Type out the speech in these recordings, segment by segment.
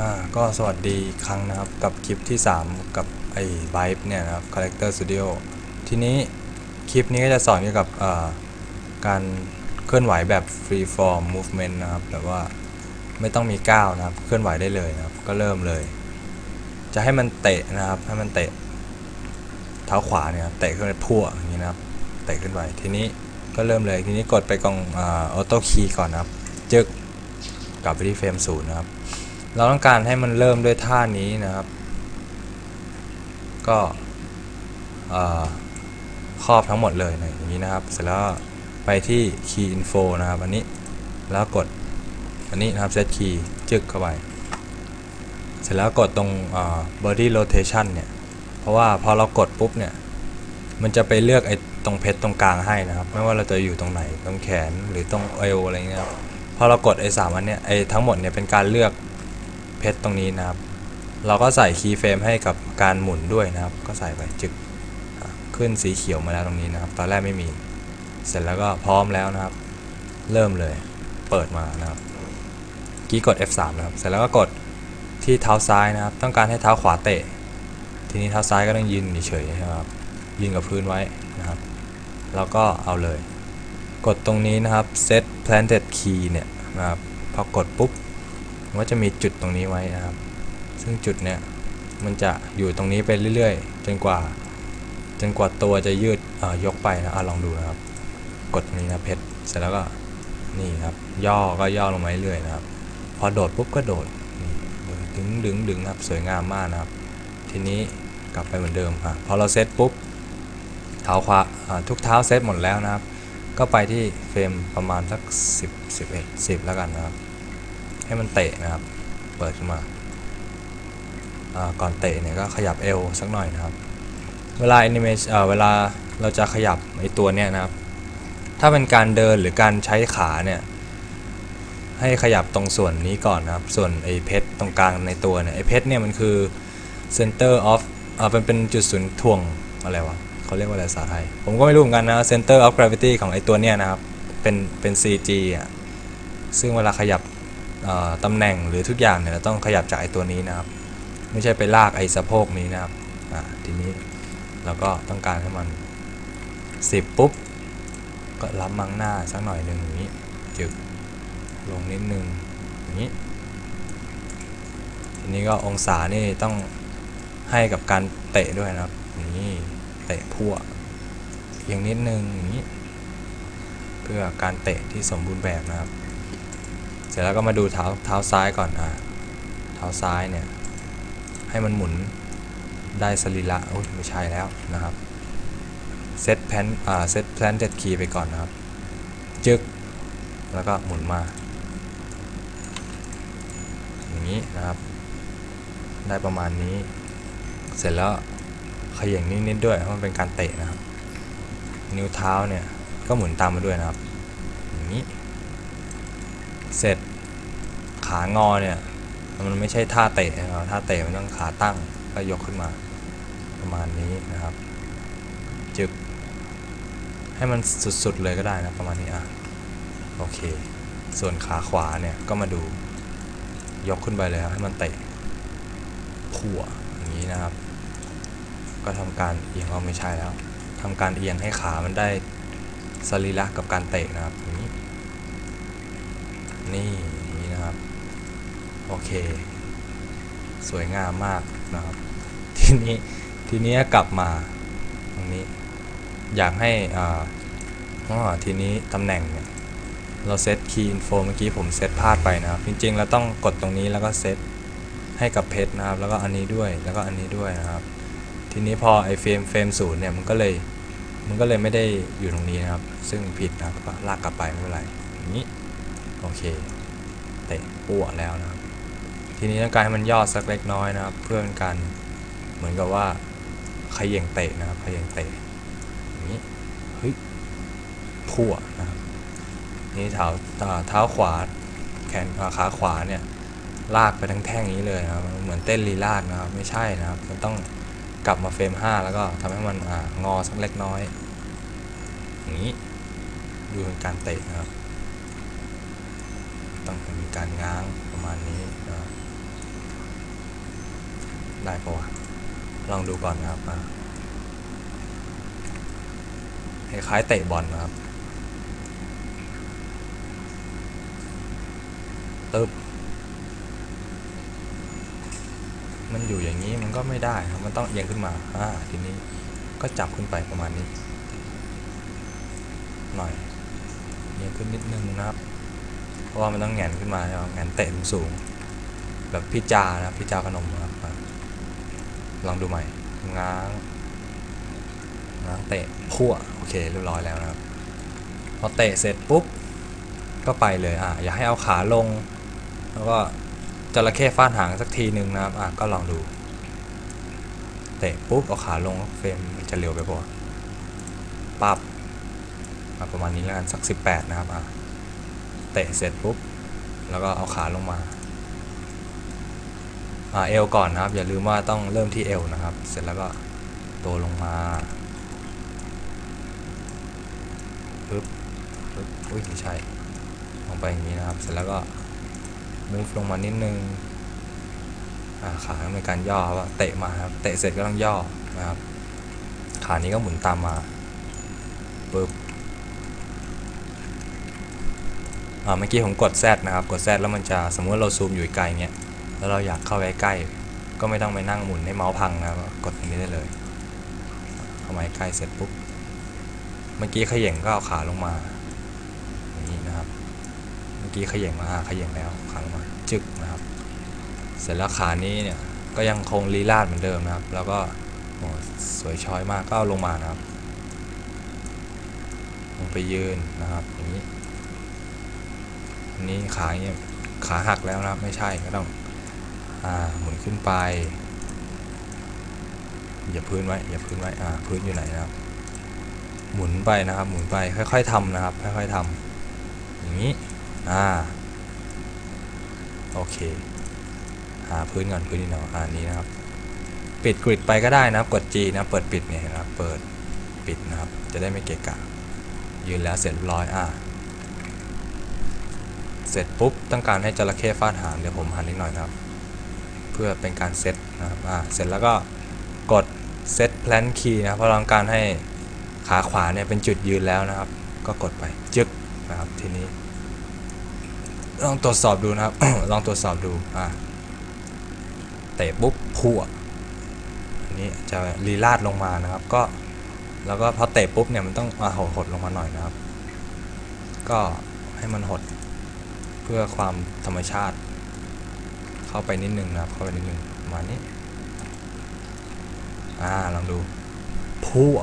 อ่าก็สวัสดีอีกครั้งนะครับกับคลิปที่ 3 กับไอ้ไบฟ์เนี่ยนะครับ Character Studio ทีนี้คลิปนี้ก็จะสอนเกี่ยวกับการเคลื่อนไหวแบบ free form movement นะครับแบบว่าไม่ต้องมีก้าวนะครับ เคลื่อนไหวได้เลยนะครับ ก็เริ่มเลย จะให้มันเตะนะครับ ให้มันเตะ เท้าขวาเนี่ยเตะขึ้นไปพั่วอย่างนี้นะครับ เตะขึ้นไปทีนี้ก็เริ่มเลยทีนี้กดไปกล่องออโต้คีย์ก่อนนะครับ จึกกลับไปที่เฟรมศูนย์นะครับ เราต้องการให้มันเริ่มด้วยท่านี้นะครับ ก็ครอบทั้งหมดเลยนะอย่างนี้นะครับ เสร็จแล้วไปที่ Key Info นะครับ อันนี้แล้วกดอันนี้นะครับ Set Key จึกเข้าไป เสร็จแล้วกดตรงเอ่อ Body Rotation เนี่ย เพราะว่าพอเรากดปุ๊บเนี่ย มันจะไปเลือกไอ้ตรงเพชรตรงกลางให้นะครับ ไม่ว่าเราจะอยู่ตรงไหน ตรงแขนหรือตรงเอวอะไรเงี้ยครับ พอเรากดไอ้สามอันเนี้ยไอ้ทั้งหมดเนี่ยเป็นการเลือก ชรตรงนี้นะครับ เราก็ใส่คีย์เฟรมให้กับการหมุนด้วยนะครับ ก็ใส่ไปจึกขึ้นสีเขียวมาแล้วตรงนี้นะครับ ตอนแรกไม่มี เสร็จแล้วก็พร้อมแล้วนะครับ เริ่มเลย เปิดมานะครับกี้กด F3 นะครับ เสร็จแล้วก็กดที่เท้าซ้ายนะครับ ต้องการให้เท้าขวาเตะ ทีนี้เท้าซ้ายก็ต้องยืนเฉยๆนะครับ ยืนกับพื้นไว้นะครับ แล้วก็เอาเลย กดตรงนี้นะครับ set planted key เนี่ยนะครับ พอกดปุ๊บ ก็จะมีจุดตรงนี้ไว้นะครับ ซึ่งจุดเนี่ยมันจะอยู่ตรงนี้ไปเรื่อยๆ จนกว่า จนกว่าตัวจะยืดเอ่ยกไปนะอะลองดูนะครับ กดตรงนี้นะเพชรเสร็จแล้วก็นี่ครับ ย่อก็ย่อลงมาเรื่อยๆนะครับ พอโดดปุ๊บก็โดดดึงดึงดึงครับสวยงามมากนะครับ ทีนี้กลับไปเหมือนเดิมอะพอเราเซตปุ๊บเท้าขวาอ่าทุกเท้าเซตหมดแล้วนะครับ ก็ไปที่เฟรมประมาณสัก10 11 10 แล้วกันนะครับ ให้มันเตะนะครับ เปิดขึ้นมาก่อนเตะเนี่ยก็ขยับเอวสักหน่อยนะครับ เวลาแอนิเมชเวลาเราจะขยับไอตัวเนี้ยนะครับ ถ้าเป็นการเดินหรือการใช้ขาเนี่ย ให้ขยับตรงส่วนนี้ก่อนนะครับ ส่วนไอเพชรตรงกลางในตัวเนี่ยไอเพชรเนี่ยมันคือ center of อ่าเป็นเป็นจุดศูนย์ถ่วงอะไรวะเขาเรียกว่าอะไรภาษาไทย ผมก็ไม่รู้เหมือนกันนะ center of gravity ของไอตัวเนี้ยนะครับ เป็นเป็น CG อะ ซึ่งเวลาขยับ ตำแหน่งหรือทุกอย่างเนี่ยเราต้องขยับจากไอตัวนี้นะครับ ไม่ใช่ไปลากไอสะโพกนี้นะครับทีนี้เราก็ต้องการให้มัน 10 ปุ๊บ ก็รับมังหน้าสักหน่อยหนึ่งอย่างนี้จึกลงนิดนึงอย่างนี้ ทีนี้ก็องศานี่ต้องให้กับการเตะด้วยนะครับนี่เตะพั่วเอียงนิดนึงอย่างนี้ เพื่อการเตะที่สมบูรณ์แบบนะครับ เสร็จแล้วก็มาดูเท้าเท้าซ้ายก่อนอะเท้าซ้ายเนี่ยให้มันหมุนได้สรีระอุ้ยไม่ใช่แล้วนะครับเซตแพนอ่าเซตแพนเด็ดคีย์ไปก่อนนะครับ จึกแล้วก็หมุนมา อย่างนี้นะครับ ได้ประมาณนี้ เสร็จแล้วขย่งนิดๆด้วยเพราะมันเป็นการเตะนะครับ นิ้วเท้าเนี่ยก็หมุนตามมาด้วยนะครับ เสร็จขางอเนี่ย มันไม่ใช่ท่าเตะนะครับท่าเตะมันต้องขาตั้งก็ยกขึ้นมาประมาณนี้นะครับ จึกให้มันสุดๆเลยก็ได้นะประมาณนี้อะโอเค ส่วนขาขวาเนี่ยก็มาดู ยกขึ้นไปเลยครับให้มันเตะพั่วอย่างนี้นะครับ ก็ทำการเอียงเอาไม่ใช่แล้วทำการเอียงให้ขามันได้สรีระกับการเตะนะครับ นี้นี่นี้นะครับ โอเค สวยงามมากนะครับ ทีนี้ทีนี้กลับมาตรงนี้ อยากให้อ่าอ๋อทีนี้ตำแหน่งเนี่ยเราเซตคีย์อินโฟเมื่อกี้ผมเซตพลาดไปนะครับ จริงๆ เราต้องกดตรงนี้แล้วก็เซตให้กับเพชรนะครับ แล้วก็อันนี้ด้วยแล้วก็อันนี้ด้วยนะครับ ทีนี้พอไอเฟรมเฟรมศูนย์เนี่ยมันก็เลยมันก็เลยไม่ได้อยู่ตรงนี้นะครับ ซึ่งผิดนะครับลากกลับไปไม่เป็นไรอย่างนี้ โอเค เตะปั้วแล้วนะครับ ทีนี้ต้องการให้มันย่อสักเล็กน้อยนะครับ เพื่อเป็นการเหมือนกับว่าขย่งเตะนะครับขย่งเตะอย่างนี้เฮ้ยพั่วนะครับนี่เท้าอ่าเท้าขวาแขนอ่าขาขวาเนี่ยลากไปทั้งแท่งนี้เลยนะครับเหมือนเต้นลีลาดนะครับไม่ใช่นะครับ มันต้องกลับมาเฟรม 5 แล้วก็ทำให้มันอ่างอสักเล็กน้อย อย่างนี้ดูเป็นการเตะนะครับ ต้องมีการง้างประมาณนี้นะได้ปะวะลองดูก่อนนะครับคล้ายเตะบอลนะครับตึบมันอยู่อย่างนี้มันก็ไม่ได้ครับมันต้องเอียงขึ้นมาอ่าทีนี้ก็จับขึ้นไปประมาณนี้ หน่อยเอียงขึ้นนิดนึงนะครับ ราะว่ามันต้องแงนขึ้นมาใช่ไหมแงนเตะสูง แบบพี่จานะพี่จาพนมนะครับลองดูใหม่ง้างง้างเตะพั่วโอเคเรียบร้อยแล้วนะครับ พอเตะเสร็จปุ๊บก็ไปเลยอะอย่าให้เอาขาลง แล้วก็จระเข้ฟาดหางสักทีหนึ่งนะครับอะก็ลองดู เตะปุ๊บเอาขาลงเฟรมมันจะเร็วไปปะปับประมาณนี้แล้วกันสัก 18 นะครับอะ เตะเสร็จปุ๊บ แล้วก็เอาขาลงมาเอวก่อนนะครับ อย่าลืมว่าต้องเริ่มที่เอวนะครับ เสร็จแล้วก็ตัวลงมาปึ๊บปึ๊บอุ้ยไม่ใช่ลงไปอย่างนี้นะครับ เสร็จแล้วก็ move ลงมานิดนึงอ่าขาเป็นการย่อครับเตะมาครับ เตะเสร็จก็ต้องย่อนะครับ ขานี้ก็หมุนตามมาปึ๊บ อ่า เมื่อกี้ผมกด Z นะครับ กด Z แล้วมันจะสมมติเราซูมอยู่ไกลเงี้ย แล้วเราอยากเข้าไปใกล้ ก็ไม่ต้องไปนั่งหมุนให้เมาส์พังนะครับ กดตรงนี้ได้เลย เข้ามาใกล้เสร็จปุ๊บ เมื่อกี้ขย่งก็เอาขาลงมา อย่างนี้นะครับ เมื่อกี้ขย่งมาขย่งแล้วขาลงมา จึกนะครับ เสร็จแล้วขานี้เนี่ย ก็ยังคงลีลาดเหมือนเดิมนะครับ แล้วก็โอ้สวยช้อยมาก ก็เอาลงมานะครับ ลงไปยืนนะครับ อย่างนี้ นี้ขาเงี้ยขาหักแล้วนะครับไม่ใช่ก็ต้องอ่าหมุนขึ้นไปอย่าพื้นไว้อย่าพื้นไว้อ่าพื้นอยู่ไหนนะครับ หมุนไปนะครับ หมุนไปค่อย ๆทำนะครับ ค่อยๆทำอย่างนี้อ่าโอเคหาพื้นก่อนพื้นนี่เนาะอ่านี้นะครับ ปิดกริดไปก็ได้นะครับ กด G นะเปิดปิดเนี่ยนะครับ เปิดปิดนะครับ จะได้ไม่เกะกะยืนแล้วเสร็จเรียบร้อยอ่า เสร็จปุ๊บต้องการให้จระเข้ฟาดหางเดี๋ยวผมหันนิดหน่อยนะครับ เพื่อเป็นการเซตนะครับอ่าเสร็จแล้วก็กดเซตแพลนคีย์นะเพราะเราต้องการให้ขาขวาเนี่ยเป็นจุดยืนแล้วนะครับ ก็กดไปจึ๊กนะครับทีนี้ ลองตรวจสอบดูนะครับ ลองตรวจสอบดูอ่าเตะปุ๊บพั่วอันนี้จะรีลาดลงมานะครับ ก็แล้วก็พอเตะปุ๊บเนี่ยมันต้องมาหดหดลงมาหน่อยนะครับ ก็ให้มันหด เพื่อความธรรมชาติ เข้าไปนิดนึงนะครับเข้าไปนิดนึงประมาณนี้อ่าลองดูพั่ว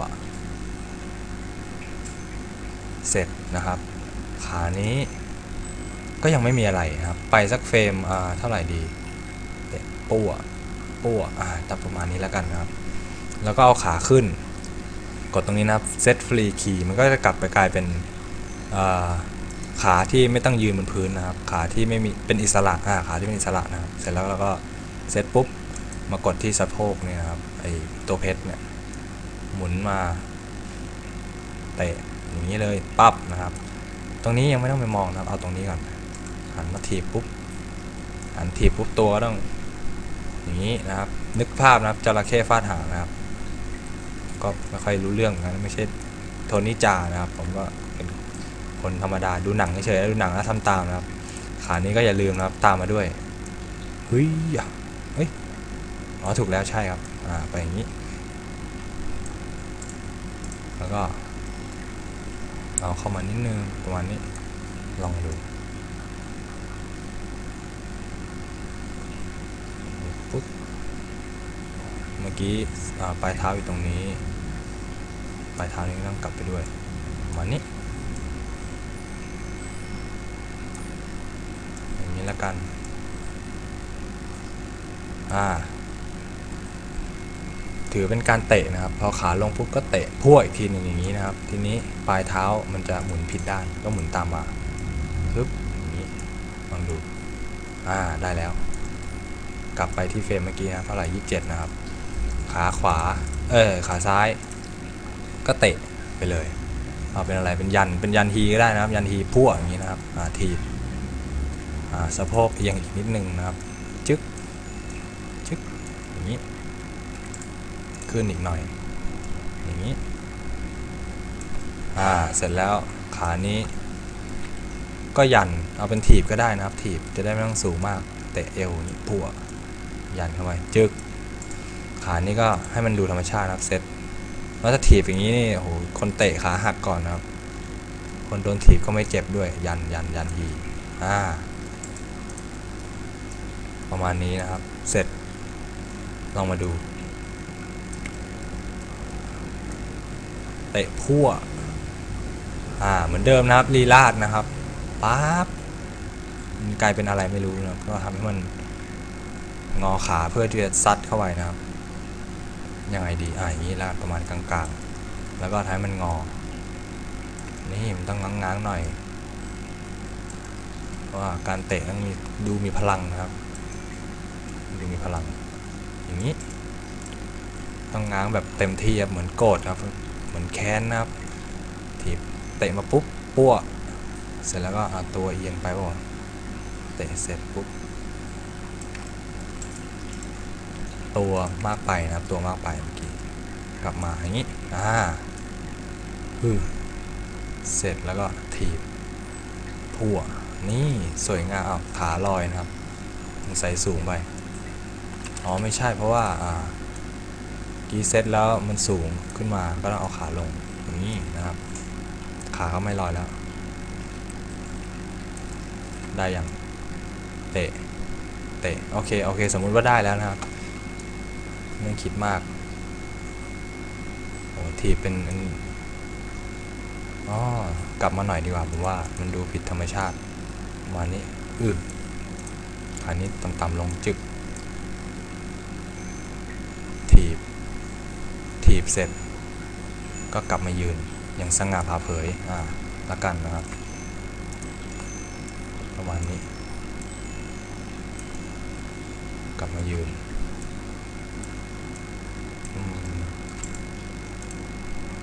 เสร็จนะครับ ขานี้ก็ยังไม่มีอะไรนะครับ ไปสักเฟรมอ่าเท่าไหร่ดีเตะปั้วปั้วอ่าตับประมาณนี้แล้วกันนะครับ แล้วก็เอาขาขึ้น กดตรงนี้นะครับ set free key มันก็จะกลับไปกลายเป็นอ่า ขาที่ไม่ต้องยืนบนพื้นนะครับ ขาที่ไม่มีเป็นอิสระอ่าขาที่เป็นอิสระนะครับ เสร็จแล้วเราก็เซตปุ๊บมากดที่สะโพกเนี่ยนะครับไอตัวเพชรเนี่ยหมุนมาเตะอย่างนี้เลยปั๊บนะครับ ตรงนี้ยังไม่ต้องไปมองนะครับ เอาตรงนี้ก่อนหันมาทีบปุ๊บหันทีบปุ๊บตัวต้องอย่างนี้นะครับ นึกภาพนะครับจระเข้ฟาดหางนะครับ ก็ไม่ค่อยรู้เรื่องนะไม่ใช่โทนี่จานะครับ ผมก็ คนธรรมดาดูหนังเฉยๆดูหนังแล้วทำตามนะครับ ขานี้ก็อย่าลืมนะครับตามมาด้วยเฮ้ยอะเฮ้ยอ๋อถูกแล้วใช่ครับอ่าไปอย่างนี้ แล้วก็เอาเข้ามานิดนึงประมาณนี้ลองดูปุ๊บเมื่อกี้อ่าปลายเท้าอยู่ตรงนี้ ปลายเท้านี้ต้องกลับไปด้วยประมาณนี้ อย่าง นี้แล้วกันอ่าถือเป็นการเตะนะครับ พอขาลงปุ๊บก็เตะพั่วอีกทีหนึ่งอย่างนี้นะครับ ทีนี้ปลายเท้ามันจะหมุนผิดด้านก็หมุนตามมาปึ๊บอย่างนี้ลองดูอ่าได้แล้ว กลับไปที่เฟรมเมื่อกี้นะเท่าไหร่ยี่สิบเจ็ดนะครับ ขาขวา เออขาซ้าย ก็เตะไปเลยเอาเป็นอะไรเป็นยันเป็นยันทีก็ได้นะครับ ยันทีพั่วอย่างนี้นะครับอ่าทีอ่า สะโพกเอียงอีกนิดนึงนะครับ จึ๊กจึ๊กอย่างนี้ ขึ้นอีกหน่อย อย่างนี้ อ่า เสร็จแล้วขานี้ ก็ยัน เอาเป็นถีบก็ได้นะครับ ถีบจะได้ไม่ต้องสูงมาก เตะเอวนี่พัวยันเข้าไป จึ๊ก ขานี้ก็ให้มันดูธรรมชาตินะครับเซตแล้วถ้าถีบอย่างนี้นี่ โอ้โห คนเตะขาหักก่อนนะครับ คนโดนถีบก็ไม่เจ็บด้วย ยันยันยันทีอ่า ประมาณนี้นะครับ เสร็จ ลองมาดู เตะพั่ว อ่า เหมือนเดิมนะครับลีลาดนะครับปั๊บมันกลายเป็นอะไรไม่รู้นะก็ทำให้มันงอขาเพื่อที่จะซัดเข้าไปนะครับ ยังไงดี อ่าอย่างนี้ล้วประมาณกลางๆ แล้วก็ทำให้มันงอ นี่มันต้องง้างๆหน่อยว่าการเตะต้องมีดูมีพลังนะครับ พลัง อย่างนี้ ต้องง้างแบบเต็มที่ครับเหมือนโกรธครับ เหมือนแค้นนะครับถีบเตะมาปุ๊บปั้วเสร็จแล้วก็เอาตัวเอียงไปป่เตะเสร็จปุ๊บตัวมากไปนะครับตัวมากไปเมื่อกี้กลับมาอย่างนี้อ่าฮึเสร็จแล้วก็ถีบพั่วนี่สวยงามอ้าวขาลอยนะครับใส่สูงไป อ๋อไม่ใช่เพราะว่ากีเซตแล้วมันสูงขึ้นมาก็ต้องเอาขาลงอย่างนี้นะครับ ขาก็ไม่ลอยแล้ว ได้ยังเตะเตะโอเคโอเค สมมุติว่าได้แล้วนะครับไม่คิดมากโอ้ทีเป็นอ๋อกลับมาหน่อยดีกว่าผมว่ามันดูผิดธรรมชาติมานี้อือขานี้ต่ำๆลงจึก ถีบ ถีบเสร็จ ก็กลับมายืนอย่างสง่าผ่าเผยอ่าละกันนะครับ ประมาณนี้ กลับมายืน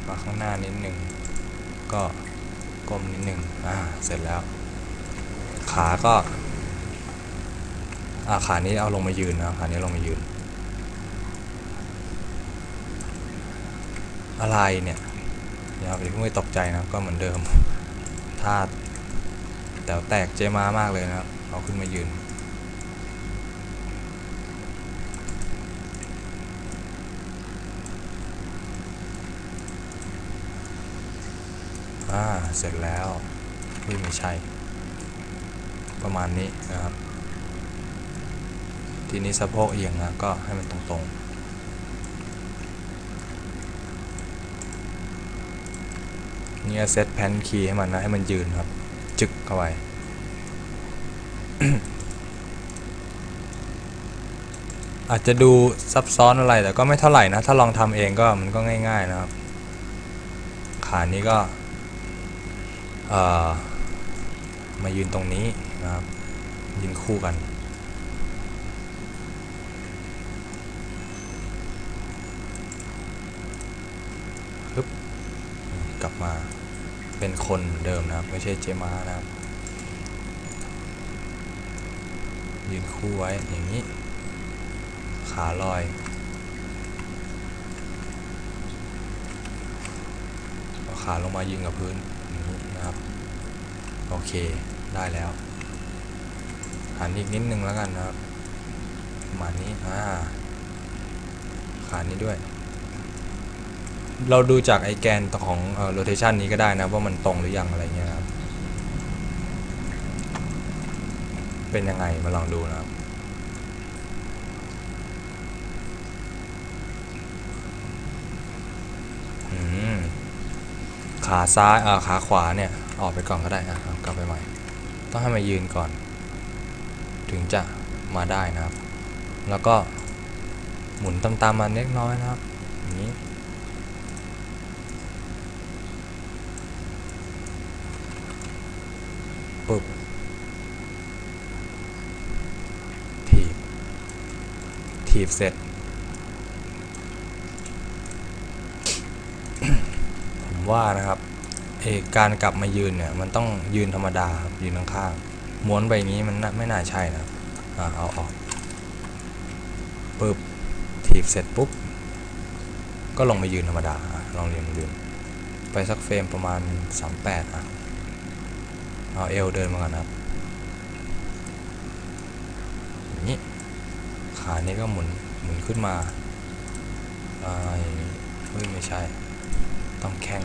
มาข้างหน้านิดหนึ่งก็ก้มนิดหนึ่งอ่าเสร็จแล้ว ขาก็อ่าขานี้เอาลงมายืนนะขานี้ลงมายืน อะไรเนี่ยอย่าไปเพิ่งไปตกใจนะก็เหมือนเดิมท่าแต่แตกเจมามากเลยนะครับเอาขึ้นมายืนอ่าเสร็จแล้วไม่ไม่ใช่ ประมาณนี้นะครับ ทีนี้สะโพกเอียงนะก็ให้มันตรงๆ เนี่ยเซตแพนคีย์ให้มันนะให้มันยืนครับ จึกเข้าไปอาจจะดูซับซ้อนอะไรแต่ก็ไม่เท่าไหร่นะ ถ้าลองทำเองก็มันก็ง่าย ๆนะครับ ขานี้ก็เอ่อมายืนตรงนี้นะครับ ยืนคู่กัน กลับมา เป็นคนเดิมนะครับ ไม่ใช่เจม้านะครับ ยืนคู่ไว้อย่างนี้ ขาลอย เอาขาลงมายืนกับพื้นนี้นะครับ โอเคได้แล้วหันอีกนิดนึงแล้วกันนะครับประมาณนี้อ่าขานี้ด้วย เราดูจากไอแกนของเอ่อ rotation นี้ก็ได้นะ ว่ามันตรงหรือยังอะไรเงี้ยครับ เป็นยังไงมาลองดูนะครับอืมขาซ้ายเอ่อขาขวาเนี่ย ออกไปก่อนก็ได้อะกลับไปใหม่ ต้องให้มายืนก่อน ถึงจะมาได้นะครับ แล้วก็หมุนตามๆมาเล็กน้อยนะครับอย่างนี้ ปึ๊บถีบ ถีบเสร็จ ผมว่านะครับเอการกลับมายืนเนี่ย มันต้องยืนธรรมดาครับยืนข้างๆม้วนไปอย่างนี้มันไม่น่าใช่นะอ่าเอาออกปึ๊บถีบเสร็จปุ๊บ ก็ลงมายืนธรรมดาลองเรียนยืน ไปสักเฟรมประมาณ 38 อะ เอาเอวเดินมาก่อนนะครับอย่างนี้ขานี้ก็หมุนหมุนขึ้นมาอ่าอย่างนี้ยไม่ใช่ ต้องแข้ง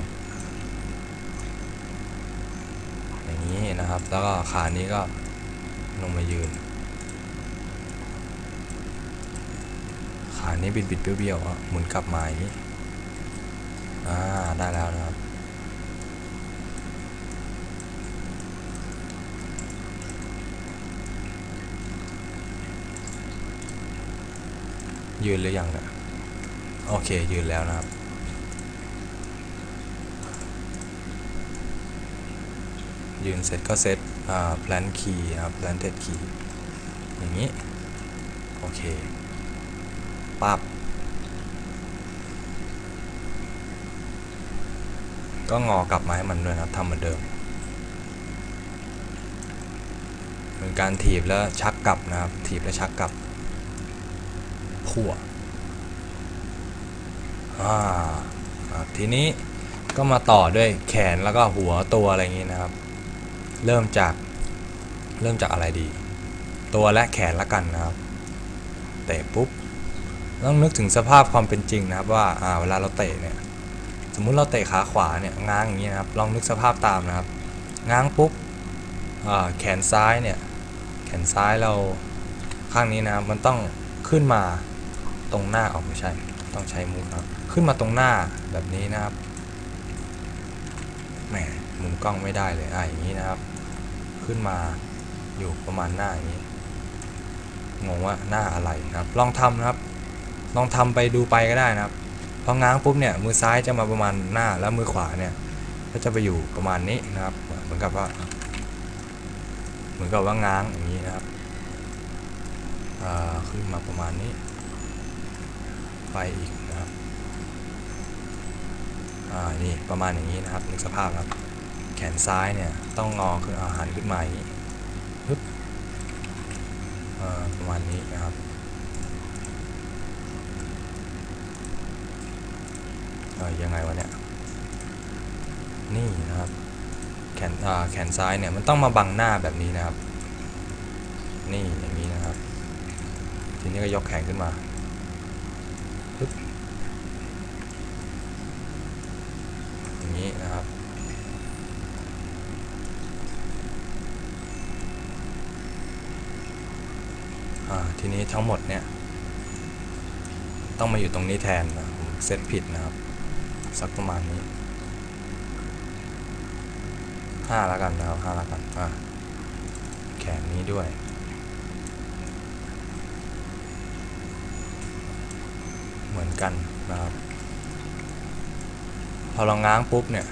อย่างนี้นะครับ แล้วก็ขานี้ก็ลงมายืน ขานี้บิดบิดเบี้ยวๆอะหมุนกลับมาอย่างนี้อ่าได้แล้วนะครับ ยืนหรือยังเนี่ยโอเค ยืนแล้วนะครับ ยืนเสร็จก็เซตอ่า plan key นะครับ planted key อย่างนี้ โอเคปั๊บก็งอกลับมาให้มันด้วยนะครับทำเหมือนเดิมเหมือนการถีบแล้วชักกลับนะครับถีบแล้วชักกลับ พั่วทีนี้ก็มาต่อด้วยแขนแล้วก็หัวตัวอะไรอย่างนี้นะครับ เริ่มจากเริ่มจากอะไรดี ตัวและแขนละกันนะครับเตะปุ๊บต้องนึกถึงสภาพความเป็นจริงนะครับว่าเวลาเราเตะเนี่ยสมมุติเราเตะขาขวาเนี่ยง้างอย่างนี้นะครับลองนึกสภาพตามนะครับ ง้างปุ๊บแขนซ้ายเนี่ยแขนซ้ายเราข้างนี้นะครับมันต้องขึ้นมา ตรงหน้าออกไม่ใช่ ต้องใช้มือครับ ขึ้นมาตรงหน้าแบบนี้นะครับแหมมุมกล้องไม่ได้เลยอ่าอย่างนี้นะครับ ขึ้นมาอยู่ประมาณหน้าอย่างนี้งงว่าหน้าอะไรนะครับ ลองทำนะครับ ลองทำไปดูไปก็ได้นะครับพอง้างปุ๊บเนี่ยมือซ้ายจะมาประมาณหน้าแล้วมือขวาเนี่ยก็จะไปอยู่ประมาณนี้นะครับ เหมือนกับว่า เหมือนกับว่าง้างอย่างนี้นะครับขึ้นมาประมาณนี้ ไปอีกนะครับอ่านี่ประมาณอย่างนี้นะครับนึกสภาพครับ แขนซ้ายเนี่ยต้องงอขึ้นอาหันขึ้นมาอย่างนี้ปึ๊บประมาณนี้นะครับเออยังไงวะเนี่ยนี่นะครับแขนอ่าแขนซ้ายเนี่ยมันต้องมาบังหน้าแบบนี้นะครับ นี่อย่างนี้นะครับ ทีนี้ก็ยกแขนขึ้นมา อย่างนี้นะครับอ่าทีนี้ทั้งหมดเนี่ย ต้องมาอยู่ตรงนี้แทนนะผมเซตผิดนะครับ สักประมาณนี้ห้าแล้วกันนะครับห้าแล้วกันอะแขนนี้ด้วย เหมือนกันนะครับ พอเราง้างปุ๊บเนี่ย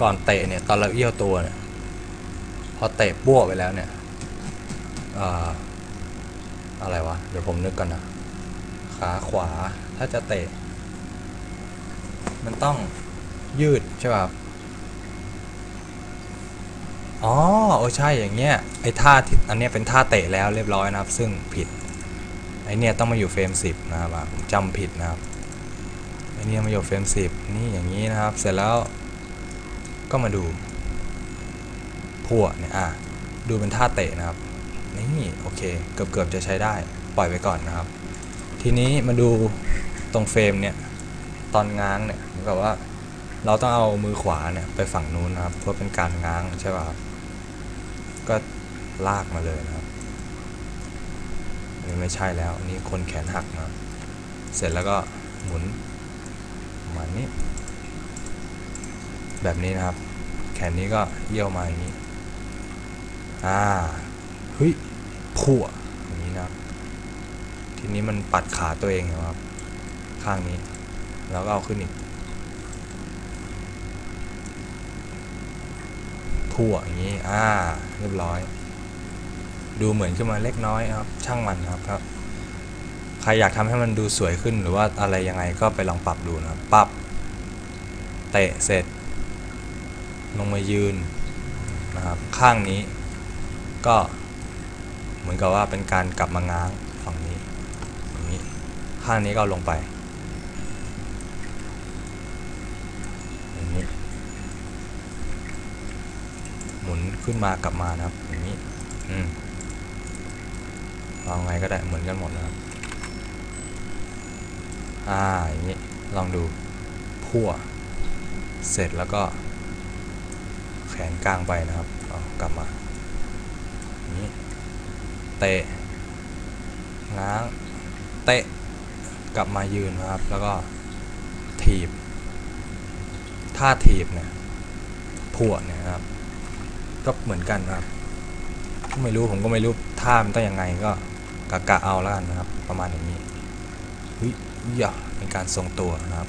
ก่อนเตะเนี่ยตอนเราเอี้ยวตัวเนี่ยพอเตะปั้วไปแล้วเนี่ยอะไรวะ เดี๋ยวผมนึกก่อนนะ ขาขวาถ้าจะเตะ มันต้องยืดใช่ป่ะอ๋อโอ้ใช่อย่างเงี้ยไอ้ท่าที่อันเนี้ยเป็นท่าเตะแล้วเรียบร้อยนะครับ ซึ่งผิด ไอเนี่ยต้องมาอยู่เฟรมสิบนะครับผมจำผิดนะครับไอเนี่ยมาอยู่เฟรมสิบนี่อย่างนี้นะครับ เสร็จแล้วก็มาดูพั่วเนี่ยอะดูเป็นท่าเตะนะครับนี่โอเคเกือบเกือบๆจะใช้ได้ปล่อยไปก่อนนะครับ ทีนี้มาดูตรงเฟรมเนี่ยตอนง้างเนี่ยเหมือนกับว่าเราต้องเอามือขวาเนี่ยไปฝั่งนู้นนะครับ เพื่อเป็นการง้างใช่ป่ะครับก็ลากมาเลยนะครับ นี่ไม่ใช่แล้วนี่คนแขนหักนะเสร็จแล้วก็หมุนประมาณนี้แบบนี้นะครับ แขนนี้ก็เยี่ยวมาอย่างนี้อ่าเฮ้ยพั่วอย่างนี้นะครับทีนี้มันปัดขาตัวเองนะครับ ข้างนี้แล้วก็เอาขึ้นอีกพั่วอย่างนี้อ่าเรียบร้อย ดูเหมือนขึ้นมาเล็กน้อยครับ ช่างมันครับครับ ใครอยากทำให้มันดูสวยขึ้นหรือว่าอะไรยังไงก็ไปลองปรับดูนะปรับเตะเสร็จ ลงมายืนนะครับข้างนี้ ก็เหมือนกับว่าเป็นการกลับมาง้างฝั่งนี้ฝั่งนี้ข้างนี้ก็ลงไปอย่างนี้หมุนขึ้นมากลับมานะครับอย่างนี้อืม เอาไงก็ได้เหมือนกันหมดนะครับอ่าอย่างนี้ลองดูพั่วเสร็จแล้วก็ แขนกลางไปนะครับเอากลับมาอย่างนี้เตะง้างเตะกลับมายืนนะครับ แล้วก็ถีบท่าถีบเนี่ยพั่วเนี่ยนะครับก็เหมือนกันนะครับ ไม่รู้ผมก็ไม่รู้ท่ามันต้องยังไงก็ กะกะเอาแล้วกันนะครับ ประมาณอย่างนี้เฮ้ยาเป็นการทรงตัวนะครับ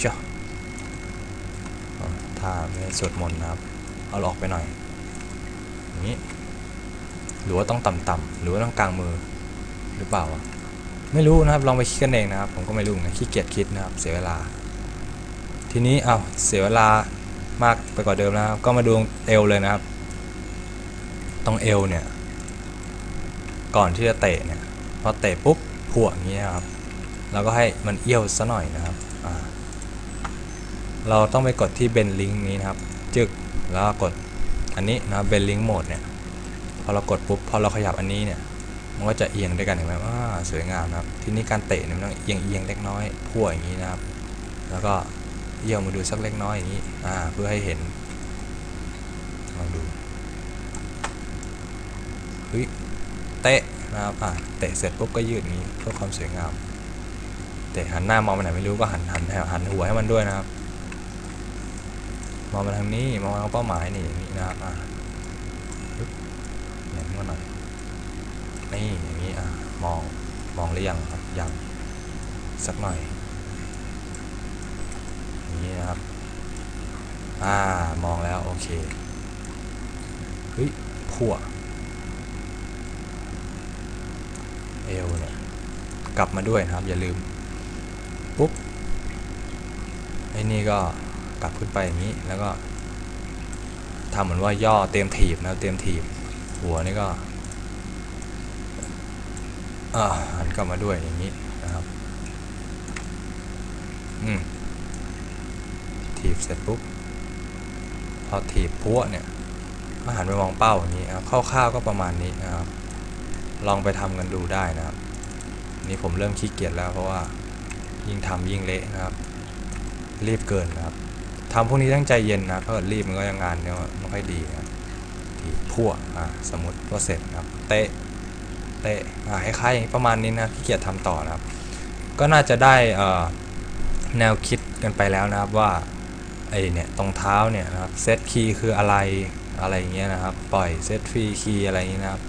ชะอ่าท่าไม่สวดมนต์นะครับ เอาออกไปหน่อยอย่างนี้ หรือว่าต้องต่ำๆหรือว่าต้องกลางมือหรือเปล่าไม่รู้นะครับลองไปคิดกันเองนะครับ ผมก็ไม่รู้นะขี้เกียจคิดนะครับ เสียเวลา ทีนี้เอาเสียเวลามากไปกว่าเดิมนะครับ ก็มาดูเอวเลยนะครับตรงเอวเนี่ย ก่อนที่จะเตะเนี่ยพอเตะปุ๊บผัวอย่างนี้นะครับเราก็ให้มันเอี้ยวซะหน่อยนะครับเราต้องไปกดที่เบนลิงนี้นะครับ จึกแล้วกดอันนี้นะเบนลิงโหมดเนี่ยพอเรากดปุ๊บพอเราขยับอันนี้เนี่ยมันก็จะเอียงด้วยกันเห็นไหมว่าสวยงามนะครับ ทีนี้การเตะเนี่ยมันต้องเอียงเอียงเล็กน้อยพั่วอย่างนี้นะครับ แล้วก็เอี้ยวมาดูสักเล็กน้อยอย่างนี้อ่าเพื่อให้เห็นลองดูเฮ้ย เตะนะครับอ่าเตะเสร็จปุ๊บก็ยืดนี้เพื่อความสวยงาม เตะหันหน้ามองไปไหนไม่รู้ก็หันหันหันหัวให้มันด้วยนะครับ มองมาทางนี้มองทางเป้าหมายนี่อย่างนี้นะครับอ่าปึ๊บเห็นมาหน่อยนี่อย่างนี้อ่ามองมองหรือยังครับยังสักหน่อยอย่างนี้นะครับอ่ามองแล้วโอเคเฮ้ยพั่ว เอวเนี่ยกลับมาด้วยนะครับ อย่าลืมปุ๊บไอ้นี่ก็กลับขึ้นไปอย่างนี้แล้วก็ทำเหมือนว่าย่อเตรียมถีบนะเตรียมถีบ หัวนี่ก็อ่าหันกลับมาด้วยอย่างนี้นะครับอืมถีบเสร็จปุ๊บพอถีบพัวเนี่ยก็หันไปมองเป้าอย่างนี้ครับคร่าวๆก็ประมาณนี้นะครับ ลองไปทำกันดูได้นะครับ นี่ผมเริ่มขี้เกียจแล้วเพราะว่ายิ่งทำยิ่งเละนะครับ รีบเกินนะครับทำพวกนี้ตั้งใจเย็นนะถ้าเกิดรีบมันก็ยังงานเนี่ยไม่ค่อยดีนะครับถีบพั่วอ่าสมมติว่าเสร็จนะครับ เตะเตะอ่าคล้ายๆประมาณนี้นะขี้เกียจทำต่อนะครับ ก็น่าจะได้เอ่อแนวคิดกันไปแล้วนะครับว่าไอเนี่ยตรงเท้าเนี่ยนะครับเซตคีย์คืออะไรอะไรอย่างเงี้ยนะครับ ปล่อยเซตฟรีคีย์อะไรอย่างงี้ยนะครับ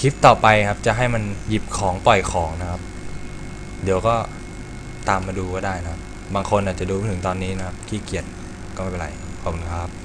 คลิปต่อไปครับ จะให้มันหยิบของปล่อยของนะครับ เดี๋ยวก็ตามมาดูก็ได้นะครับ บางคนอาจจะดูถึงตอนนี้นะครับขี้เกียจก็ไม่เป็นไรขอบคุณครับ